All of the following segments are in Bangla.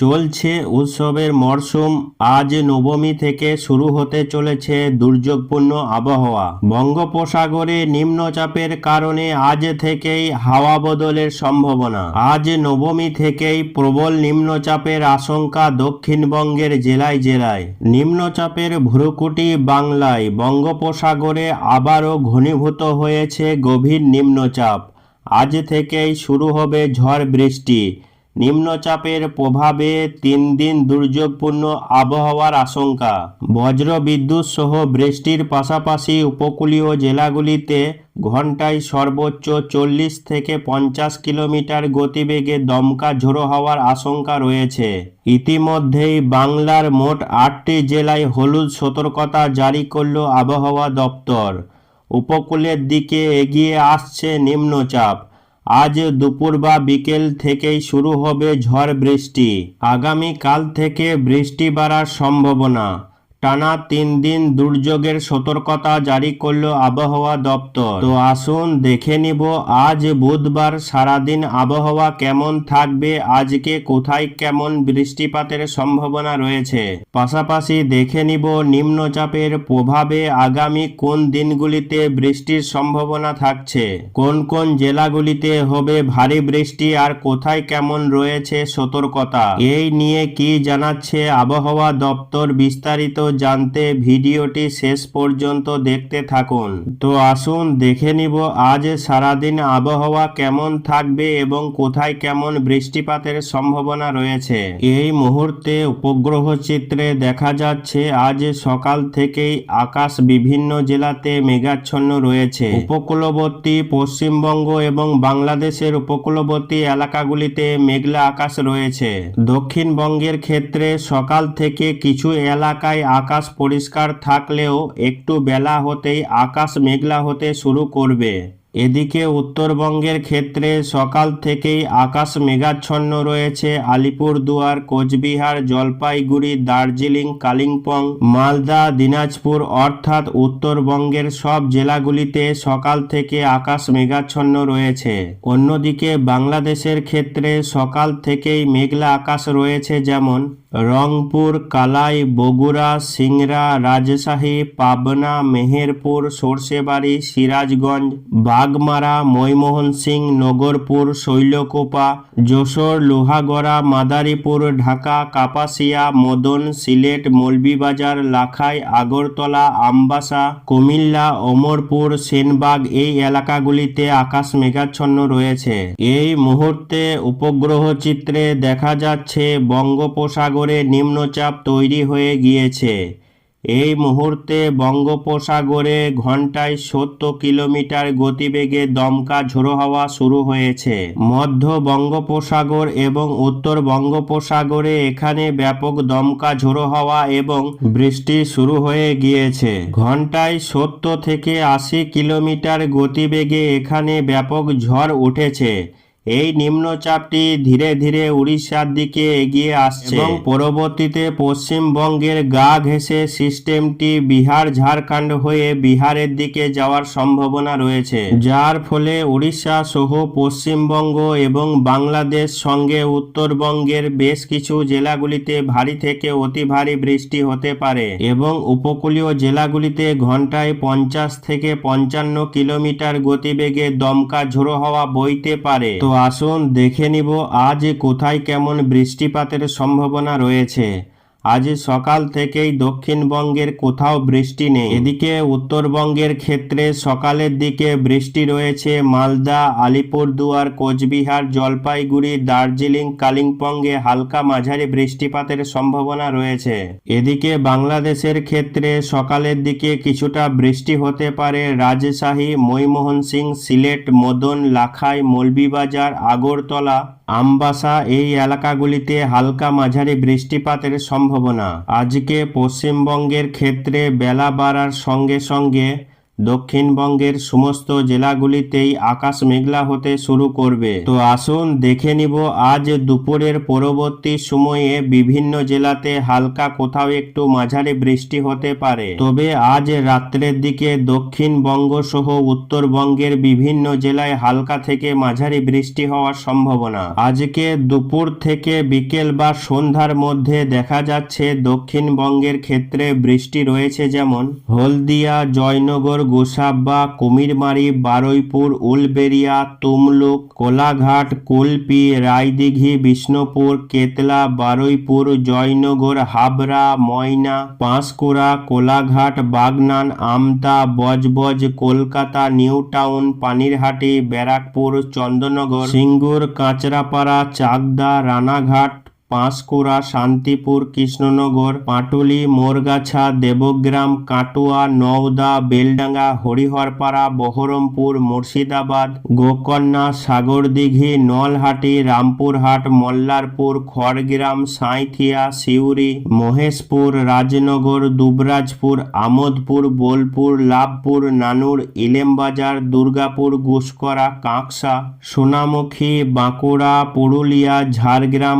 চলছে উৎসবের মরশুম আজ নবমী থেকে শুরু হতে চলেছে দুর্যোগপূর্ণ আবহাওয়া। বঙ্গোপসাগরে নিম্নচাপের কারণে আজ থেকেই হাওয়া বদলের সম্ভাবনা। আজ নবমী থেকেই প্রবল নিম্নচাপের আশঙ্কা দক্ষিণবঙ্গের জেলায় জেলায়। নিম্নচাপের ভ্রুকুটি বাংলায়। বঙ্গোপসাগরে আবারও ঘনীভূত হয়েছে গভীর নিম্নচাপ। আজ থেকেই শুরু হবে ঝড় বৃষ্টি। নিম্নচাপের প্রভাবে তিন দিন দুর্যোগপূর্ণ আবহাওয়ার আশঙ্কা। বজ্র বিদ্যুৎ সহ বৃষ্টির পাশাপাশি উপকূলীয় জেলাগুলিতে ঘন্টায় সর্বোচ্চ চল্লিশ থেকে পঞ্চাশ কিলোমিটার গতিবেগে দমকা ঝোড়ো হওয়ার আশঙ্কা রয়েছে। ইতিমধ্যেই বাংলার মোট আটটি জেলায় হলুদ সতর্কতা জারি করল আবহাওয়া দপ্তর। উপকূলের দিকে এগিয়ে আসছে নিম্নচাপ। আজ দুপুর বা বিকেল থেকেই শুরু হবে ঝড় বৃষ্টি। আগামীকাল থেকে বৃষ্টি বাড়ার সম্ভাবনা। টানা তিন দিন দুর্যোগের সতর্কতা জারি করল আবহাওয়া দপ্তর। তো আসুন দেখে নিব, আজ বুধবার সারাদিন আবহাওয়া কেমন থাকবে, আজকে কোথায় কেমন বৃষ্টিপাতের সম্ভাবনা রয়েছে? পাশাপাশি দেখে নিব নিম্নচাপের প্রভাবে আগামী কোন দিনগুলিতে বৃষ্টির সম্ভাবনা থাকছে। কোন কোন জেলাগুলিতে হবে ভারী বৃষ্টি আর কোথায় কেমন রয়েছে সতর্কতা? এই নিয়ে কি জানাচ্ছে আবহাওয়া দপ্তর বিস্তারিত জানতে ভিডিওটি শেষ পর্যন্ত দেখতে থাকুন। তো আসুন, দেখে নিব আজ সারাদিন আবহাওয়া কেমন থাকবে এবং কোথায় কেমন বৃষ্টিপাতের সম্ভাবনা রয়েছে। এই মুহূর্তে উপগ্রহ চিত্রে দেখা যাচ্ছে, আজ সকাল থেকেই আকাশ বিভিন্ন জেলাতে মেঘাচ্ছন্ন রয়েছে। উপকূলবর্তী, পশ্চিমবঙ্গ এবং বাংলাদেশের উপকূলবর্তী এলাকাগুলিতে মেঘলা আকাশ রয়েছে। দক্ষিণবঙ্গের ক্ষেত্রে সকাল থেকে কিছু এলাকায় আকাশ পরিষ্কার থাকলেও একটু বেলা হতেই আকাশ মেঘলা হতে শুরু করবে। এদিকে উত্তরবঙ্গের ক্ষেত্রে সকাল থেকেই আকাশ মেঘাচ্ছন্ন রয়েছে। আলিপুরদুয়ার, কোচবিহার, জলপাইগুড়ি, দার্জিলিং, কালিম্পং, মালদা, দিনাজপুর অর্থাৎ উত্তরবঙ্গের সব জেলাগুলিতে সকাল থেকে আকাশ মেঘাচ্ছন্ন রয়েছে। অন্যদিকে বাংলাদেশের ক্ষেত্রে সকাল থেকেই মেঘলা আকাশ রয়েছে যেমন রংপুর, কালাই, বগুড়া, সিংড়া, রাজশাহী, পাবনা, মেহেরপুর, সর্ষেবাড়ি, সিরাজগঞ্জ, বাগমারা, ময়মোহন সিং, নগরপুর, শৈলকোপা, যশোর, লোহাগড়া, মাদারীপুর, ঢাকা, কাপাসিয়া, মদন, সিলেট, মৌলভীবাজার, লাখাই, আগরতলা, আমবাসা, কুমিল্লা, অমরপুর, সেনবাগ এই এলাকাগুলিতে আকাশ মেঘাচ্ছন্ন রয়েছে। এই মুহূর্তে উপগ্রহ চিত্রে দেখা যাচ্ছে বঙ্গোপসাগরে নিম্নচাপ তৈরি হয়ে গিয়েছে। এই মুহূর্তে বঙ্গোপসাগরে ঘন্টায় সত্তর কিলোমিটার গতিবেগে দমকা ঝোড়ো হওয়া শুরু হয়েছে। মধ্য বঙ্গোপসাগর এবং উত্তর বঙ্গোপসাগরে এখানে ব্যাপক দমকা ঝোড়ো হওয়া এবং বৃষ্টি শুরু হয়ে গিয়েছে। ঘন্টায় সত্তর থেকে আশি কিলোমিটার গতিবেগে এখানে ব্যাপক ঝড় উঠেছে। এই নিম্নচাপটি ধীরে ধীরে উড়িষ্যার দিকে এগিয়ে আসছে। এবং পরবর্তীতে পশ্চিমবঙ্গের গা ঘেঁষে সিস্টেমটি বিহার, ঝাড়খণ্ড হয়ে বিহারের দিকে যাওয়ার সম্ভাবনা রয়েছে। যার ফলে উড়িষ্যা সহ পশ্চিমবঙ্গ এবং বাংলাদেশ সঙ্গে উত্তরবঙ্গের বেশ কিছু জেলাগুলিতে ভারী থেকে অতি ভারী বৃষ্টি হতে পারে এবং উপকূলীয় জেলাগুলিতে ঘন্টায় পঞ্চাশ থেকে পঞ্চান্ন কিলোমিটার গতিবেগে দমকা ঝোড়ো হওয়া বইতে পারে। তো আসুন দেখে নিব আজ কোথায় কেমন বৃষ্টিপাতের সম্ভাবনা রয়েছে। আজ সকাল থেকেই দক্ষিণবঙ্গের কোথাও বৃষ্টি নেই। এদিকে উত্তরবঙ্গের ক্ষেত্রে সকালের দিকে বৃষ্টি রয়েছে মালদা, আলিপুরদুয়ার, কোচবিহার, জলপাইগুড়ি, দার্জিলিং, কালিম্পংয়ে হালকা মাঝারি বৃষ্টিপাতের সম্ভাবনা রয়েছে। এদিকে বাংলাদেশের ক্ষেত্রে সকালের দিকে কিছুটা বৃষ্টি হতে পারে। রাজশাহী ময়মোহন সিং সিলেট, মদন, লাখাই, মৌলভীবাজার, আগরতলা, আমবাসা এই এলাকাগুলিতে হালকা মাঝারি বৃষ্টিপাতের সম্ভাবনা আজকে পশ্চিমবঙ্গের ক্ষেত্রে বেলা বাড়ার সঙ্গে সঙ্গে দক্ষিণবঙ্গের সমস্ত জেলাগুলিতেই আকাশ মেঘলা হতে শুরু করবে। তো আসুন দেখে নিব, আজ দুপুরের পরবর্তী সময়ে বিভিন্ন জেলাতে হালকা কোথাও একটু মাঝারি বৃষ্টি হতে পারে। তবে আজ রাত্রের দিকে দক্ষিণবঙ্গ সহ উত্তরবঙ্গের বিভিন্ন জেলায় হালকা থেকে মাঝারি বৃষ্টি হওয়ার সম্ভাবনা। আজকে দুপুর থেকে বিকেল বা সন্ধ্যার মধ্যে দেখা যাচ্ছে দক্ষিণবঙ্গের ক্ষেত্রে বৃষ্টি রয়েছে যেমন হলদিয়া, জয়নগর গোসাবা কুমিরমারি, বারুইপুর উলবেরিয়া তুমলুক, কোলাঘাট, কুলপি, রায়দিঘি, বিষ্ণুপুর, কেতলা, বারুইপুর, জয়নগর, হাবড়া, ময়না, পাঁশকুড়া, কোলাঘাট, বাগনান, আমতা, বজবজ, কলকাতা, নিউ টাউন, পানিরহাটি, ব্যারাকপুর, চন্দননগর, সিঙ্গুর, কাঁচরাপাড়া, চাকদা, রানাঘাট পাঁশকুড়া, শান্তিপুর, কৃষ্ণনগর, পাটুলি, মোরগাছা, দেবগ্রাম, কাটুয়া, নওদা, বেলডাঙ্গা, হরিহরপাড়া, বহরমপুর, মুর্শিদাবাদ গোকর্ণা সাগরদিঘি, নলহাটি, রামপুরহাট, মল্লারপুর, খড়গ্রাম, সাঁইথিয়া, সিউড়ি, মহেশপুর, রাজনগর, দুবরাজপুর, আমোদপুর, বোলপুর, লাভপুর, নানুর, ইলেমবাজার, দুর্গাপুর, গুসকরা, কাঁকসা, সোনামুখী, বাঁকুড়া, পুরুলিয়া, ঝাড়গ্রাম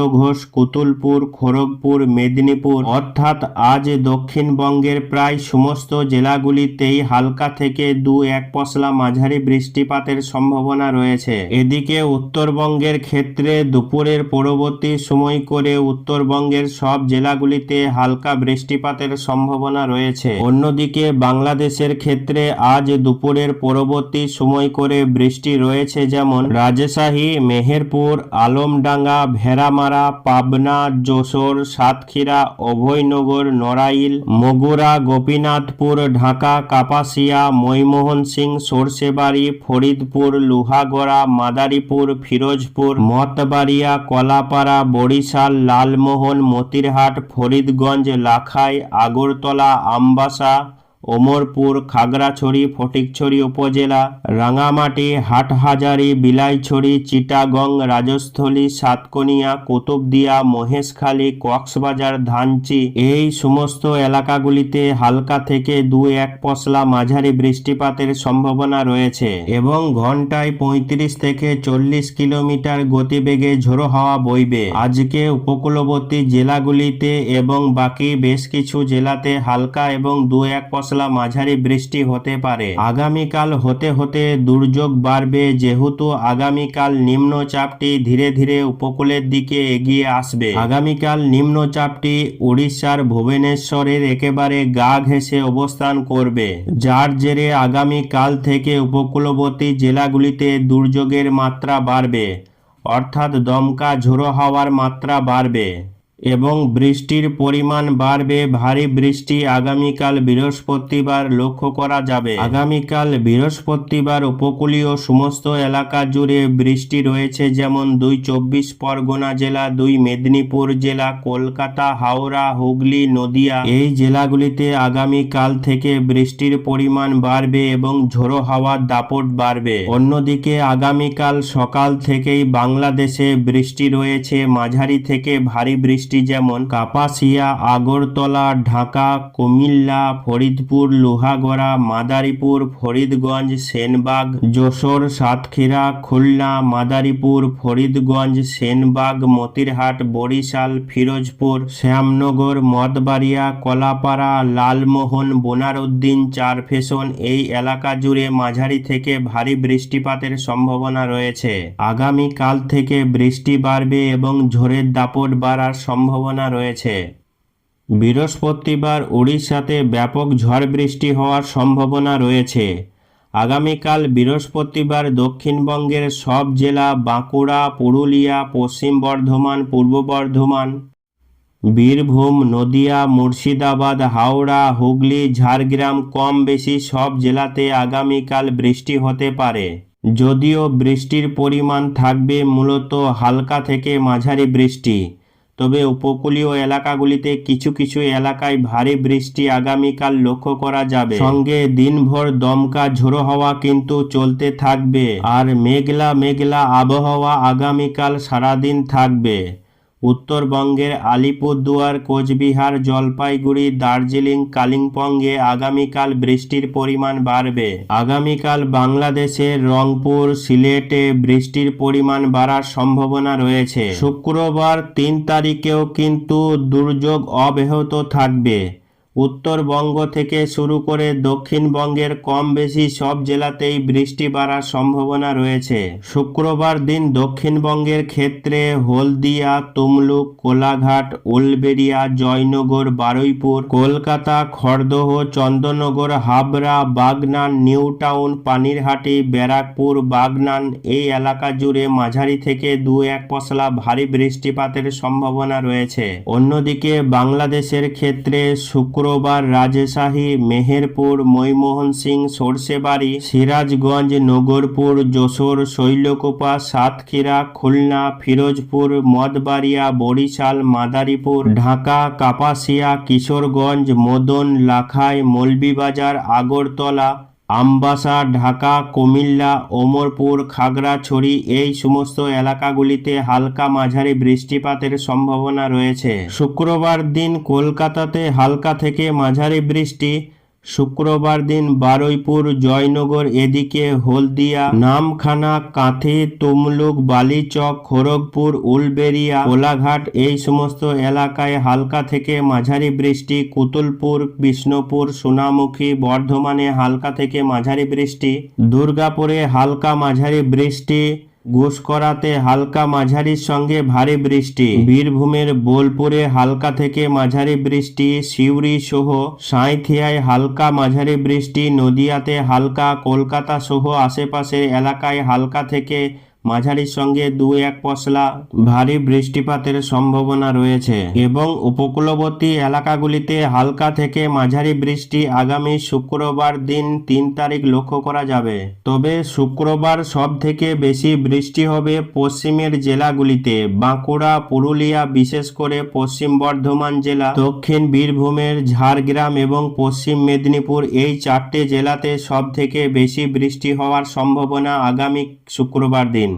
খণ্ডঘোষ কুতুলপুর, খড়গপুর, মেদিনীপুর, অর্থাৎ আজ দক্ষিণবঙ্গের প্রায় সমস্ত জেলাগুলিতেই হালকা থেকে দু এক পশলা মাঝারি বৃষ্টিপাতের সম্ভাবনা রয়েছে। এদিকে উত্তরবঙ্গের ক্ষেত্রে দুপুরের পরবর্তী সময় করে উত্তরবঙ্গের সব জেলাগুলিতে হালকা বৃষ্টিপাতের সম্ভাবনা রয়েছে। অন্যদিকে বাংলাদেশের ক্ষেত্রে আজ দুপুরের পরবর্তী সময় করে বৃষ্টি রয়েছে যেমন রাজশাহী, মেহেরপুর, আলমডাঙ্গা, ভেড়ামারা পাবনা, যশোর, সাতক্ষীরা, অভয়নগর, নড়াইল, মগুরা, গোপীনাথপুর, ঢাকা, কাপাসিয়া, ময়মোহন সিং, সর্ষেবাড়ি, ফরিদপুর, লুহাগড়া, মাদারীপুর, ফিরোজপুর, মতবাড়িয়া, কলাপাড়া, বরিশাল, লালমোহন, মতিরহাট, ফরিদগঞ্জ, লাখাই, আগরতলা, আমবাসা ওমরপুর, খাগড়াছড়ি, ফটিকছড়ি উপজেলা, রাঙামাটি, হাটহাজারি, বিলাইছড়ি, চিটাগং, রাজস্থলী, সাতকনিয়া, কুতুবদিয়া, মহেশখালী, কক্সবাজার, ধানচি এই সমস্ত এলাকাগুলিতে হালকা থেকে দু এক পশলা মাঝারি বৃষ্টিপাতের সম্ভাবনা রয়েছে এবং ঘন্টায় পঁয়ত্রিশ থেকে চল্লিশ কিলোমিটার গতিবেগে ঝোড়ো হাওয়া বইবে। আজকে উপকূলবর্তী জেলাগুলিতে এবং বাকি বেশ কিছু জেলাতে হালকা এবং দু এক পশলা মাঝারি বৃষ্টি হতে পারে। আগামীকাল হতে হতে দুর্যোগ বাড়বে যেহেতু আগামীকাল নিম্নচাপটি ধীরে ধীরে উপকূলের দিকে এগিয়ে আসবে। আগামীকাল নিম্নচাপটি উড়িষ্যার ভুবনেশ্বরের একেবারে গা ঘেঁষে অবস্থান করবে। যার জেরে আগামীকাল থেকে উপকূলবর্তী জেলাগুলিতে দুর্যোগের মাত্রা বাড়বে, অর্থাৎ দমকা ঝোড়ো হাওয়ার মাত্রা বাড়বে। এবং বৃষ্টির পরিমাণ বাড়বে, ভারী বৃষ্টি আগামীকাল বৃহস্পতিবার লক্ষ্য করা যাবে। আগামীকাল বৃহস্পতিবার উপকূলীয় সমস্ত এলাকা জুড়ে বৃষ্টি রয়েছে, যেমন দুই চব্বিশ পরগনা জেলা, দুই মেদিনীপুর জেলা, কলকাতা, হাওড়া, হুগলি, নদিয়া। এই জেলাগুলিতে আগামীকাল থেকে বৃষ্টির পরিমাণ বাড়বে এবং ঝোড়ো হাওয়ার দাপট বাড়বে। অন্যদিকে আগামীকাল সকাল থেকেই বাংলাদেশে বৃষ্টি রয়েছে, মাঝারি থেকে ভারী বৃষ্টি যেমন কাপাসিয়া, আগরতলা, ঢাকা, কুমিল্লা, ফরিদপুর, লোহাগড়া, মাদারীপুর, ফরিদগঞ্জ, সেনবাগ, যশোর, সাতক্ষীরা, খুলনা, মাদারীপুর, ফরিদগঞ্জ, সেনবাগ, মতিরহাট, বরিশাল, ফিরোজপুর, শ্যামনগর মদবাড়িয়া কলাপাড়া, লালমোহন, বোনারউদ্দিন চারফেশন এই এলাকা জুড়ে মাঝারি থেকে ভারী বৃষ্টিপাতের সম্ভাবনা রয়েছে। আগামী কাল থেকে বৃষ্টি বাড়বে এবং ঝড়ের দাপট বাড়ার সম্ভাবনা রয়েছে। বৃহস্পতিবার উড়িষ্যাতে ব্যাপক ঝড় বৃষ্টি হওয়ার সম্ভাবনা রয়েছে। আগামীকাল বৃহস্পতিবার দক্ষিণবঙ্গের সব জেলা বাঁকুড়া, পুরুলিয়া, পশ্চিম বর্ধমান, পূর্ব বর্ধমান, বীরভূম, নদিয়া, মুর্শিদাবাদ, হাওড়া, হুগলি, ঝাড়গ্রাম কম বেশি সব জেলাতে আগামীকাল বৃষ্টি হতে পারে। যদিও বৃষ্টির পরিমাণ থাকবে মূলত হালকা থেকে মাঝারি বৃষ্টি। তবে উপকূলীয় এলাকাগুলিতে কিছু কিছু এলাকায় ভারী বৃষ্টি আগামীকাল লক্ষ্য করা যাবে। সঙ্গে দিনভর দমকা ঝোড়ো হওয়া কিন্তু চলতে থাকবে। আর মেঘলা মেঘলা আবহাওয়া আগামীকাল সারাদিন থাকবে। উত্তরবঙ্গের আলিপুরদুয়ার, কোচবিহার, জলপাইগুড়ি, দার্জিলিং, কালিম্পংয়ে আগামীকাল বৃষ্টির পরিমাণ বাড়বে। আগামীকাল বাংলাদেশের রংপুর, সিলেটে বৃষ্টির পরিমাণ বাড়ার সম্ভাবনা রয়েছে। শুক্রবার তিন তারিখেও কিন্তু দুর্যোগ অব্যাহত থাকবে। উত্তরবঙ্গ থেকে শুরু করে দক্ষিণবঙ্গের কম বেশি সব জেলাতেই বৃষ্টি বাড়ার সম্ভাবনা রয়েছে। শুক্রবার দিন দক্ষিণবঙ্গের ক্ষেত্রে হলদিয়া, তমলুক, কোলাঘাট, উলবেড়িয়া, জয়নগর, বারুইপুর, কলকাতা, খড়দহ, চন্দননগর, হাবড়া, বাগনান, নিউ টাউন, পানিরহাটি, ব্যারাকপুর, বাগনান এই এলাকা জুড়ে মাঝারি থেকে দু এক পশলা ভারী বৃষ্টিপাতের সম্ভাবনা রয়েছে। অন্যদিকে বাংলাদেশের ক্ষেত্রে শুক্রবার রাজশাহী, মেহেরপুর ময়মোহন সিং সর্ষেবাড়ি, সিরাজগঞ্জ, নগরপুর, যশোর, শৈলকোপা, সাতক্ষীরা, খুলনা, ফিরোজপুর, মদবাড়িয়া, বরিশাল, মাদারীপুর, ঢাকা, কাপাসিয়া, কিশোরগঞ্জ, মদন, লাখাই, মৌলভীবাজার, আগরতলা আমবাসা ঢাকা, কুমিল্লা, ওমরপুর, খাগড়াছড়ি এই সমস্ত এলাকাগুলিতে হালকা মাঝারি বৃষ্টিপাতের সম্ভাবনা রয়েছে। শুক্রবার দিন কলকাতাতে হালকা থেকে মাঝারি বৃষ্টি শুক্রবার দিন বারুইপুর জয়নগর এদিকে হলদিয়া, নামখানা, কাঁথি, তমলুক, বালিচক, খড়গপুর, উলবেড়িয়া, কোলাঘাট এই সমস্ত এলাকায় হালকা থেকে মাঝারি বৃষ্টি, কুতুলপুর, বিষ্ণুপুর, সোনামুখী, বর্ধমানে হালকা থেকে মাঝারি বৃষ্টি, দুর্গাপুরে হালকা মাঝারি বৃষ্টি ঘুষকরাতে হালকা মাঝারির সঙ্গে ভারী বৃষ্টি। বীরভূমের বোলপুরে হালকা থেকে মাঝারি বৃষ্টি, সিউড়ি সহ সাঁইথিয়ায় হালকা মাঝারি বৃষ্টি, নদিয়াতে হালকা, কলকাতা সহ আশেপাশের এলাকায় হালকা থেকে মাঝারির সঙ্গে দু এক পশলা ভারী বৃষ্টিপাতের সম্ভাবনা রয়েছে এবং উপকূলবর্তী এলাকাগুলিতে হালকা থেকে মাঝারি বৃষ্টি আগামী শুক্রবার দিন তিন তারিখ লক্ষ্য করা যাবে। তবে শুক্রবার সব থেকে বেশি বৃষ্টি হবে পশ্চিমের জেলাগুলিতে। বাঁকুড়া, পুরুলিয়া, বিশেষ করে পশ্চিম বর্ধমান জেলা, দক্ষিণ বীরভূমের ঝাড়গ্রাম এবং পশ্চিম মেদিনীপুর এই চারটে জেলাতে সব থেকে বেশি বৃষ্টি হওয়ার সম্ভাবনা আগামী শুক্রবার দিন।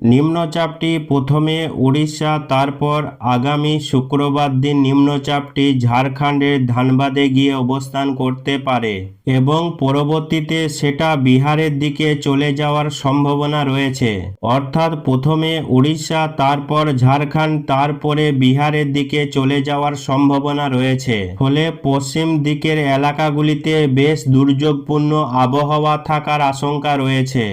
নিম্নচাপটি প্রথমে উড়িষ্যা তারপর আগামী শুক্রবার দিন নিম্নচাপটি ঝাড়খণ্ডের ধানবাদে গিয়ে অবস্থান করতে পারে এবং পরবর্তীতে সেটা বিহারের দিকে চলে যাওয়ার সম্ভাবনা রয়েছে। অর্থাৎ প্রথমে উড়িষ্যা তারপর ঝাড়খণ্ড, তারপরে বিহারের দিকে চলে যাওয়ার সম্ভাবনা রয়েছে। ফলে পশ্চিম দিকের এলাকাগুলিতে বেশ দুর্যোগপূর্ণ আবহাওয়া থাকার আশঙ্কা রয়েছে।